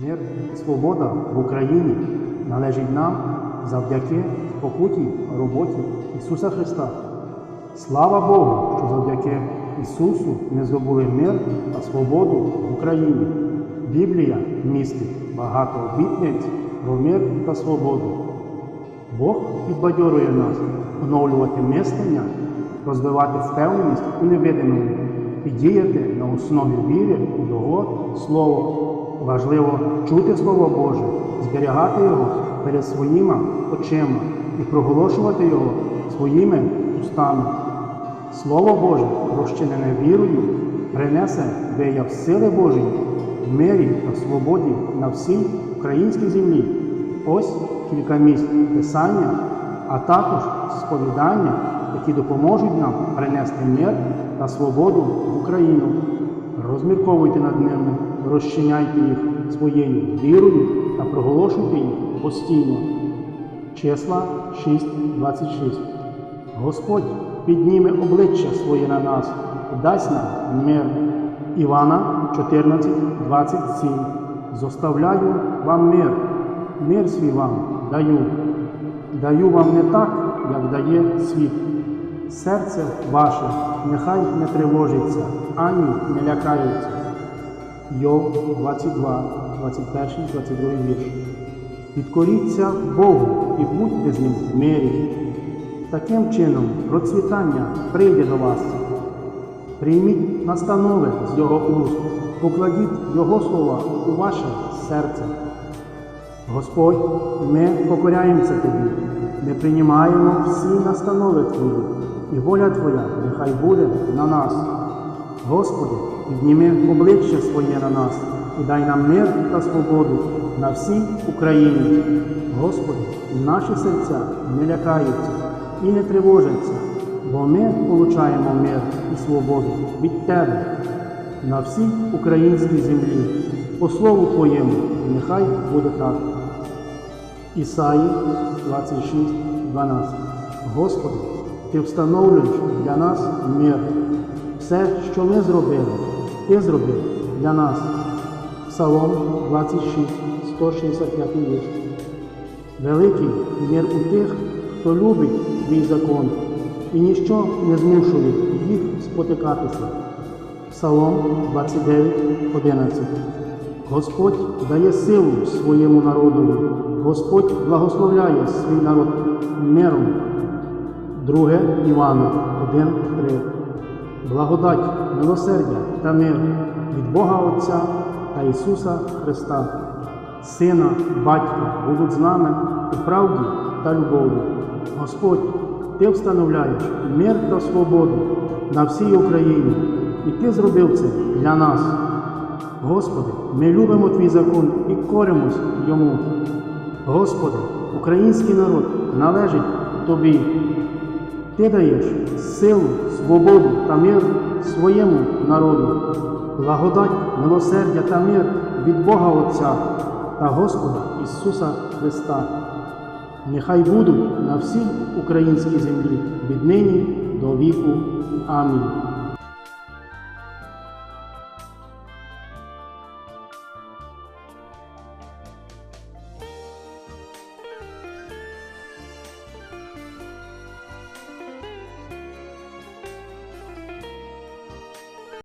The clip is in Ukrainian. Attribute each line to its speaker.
Speaker 1: Мир і свобода в Україні належить нам завдяки покуті роботі Ісуса Христа. Слава Богу, що завдяки Ісусу ми здобули мир та свободу в Україні. Біблія містить багато обітниць про мир та свободу. Бог підбадьорює нас оновлювати мислення, розвивати впевненість у невидимому і діяти на основі віри у Його Слово. Важливо чути Слово Боже, зберігати його перед своїми очима і проголошувати його своїми устами. Слово Боже, розчинене вірою, принесе вияв сили Божої мирі та свободі на всій українській землі. Ось кілька місць Писання, а також сповідання, які допоможуть нам принести мир та свободу в Україну. Розмірковуйте над ними, розчиняйте їх своєю вірою та проголошуйте їх постійно. Числа 6.26 Господь підніме обличчя своє на нас дасть нам мир. Івана 14.27 Зоставляю вам мир, мир свій вам даю. Даю вам не так, як дає світ. Серце ваше нехай не тривожиться, ані не лякається. Йов 22, 21, 22 вірш. Підкоріться Богу і будьте з ним в мирі. Таким чином процвітання прийде до вас. Прийміть настанови з Його уст, покладіть Його слова у ваше серце. Господь, ми покоряємося Тобі, ми приймаємо всі настанови Твої, і воля Твоя нехай буде на нас. Господи, підніми обличчя своє на нас і дай нам мир та свободу на всій Україні. Господи, наші серця не лякаються і не тривожаться, бо ми получаємо мир і свободу від Тебе на всій українській землі. По слову Твоєму, нехай буде так. Ісаї 26, 12. Господи, Ти встановлюєш для нас мир. Все, що ми зробили, Ти зробив для нас. Псалом 26, 165 вірш. Великий мир у тих, хто любить твій закон, і ніщо не змушує їх спотикатися. Псалом 29, 11. Господь дає силу своєму народові, Господь благословляє свій народ миром. 2 Івана 1, 3. Благодать, милосердя та мир від Бога Отця та Ісуса Христа, Сина, Батька будуть з нами у правді та любові. Господь, Ти встановляєш мир та свободу на всій Україні, і Ти зробив це для нас. Господи, ми любимо Твій закон і коримось йому. Господи, український народ належить Тобі. Ти даєш силу, свободу та мир своєму народу, благодать, милосердя та мир від Бога Отця та Господа Ісуса Христа. Нехай будуть на всій українській землі від нині до віку. Амінь.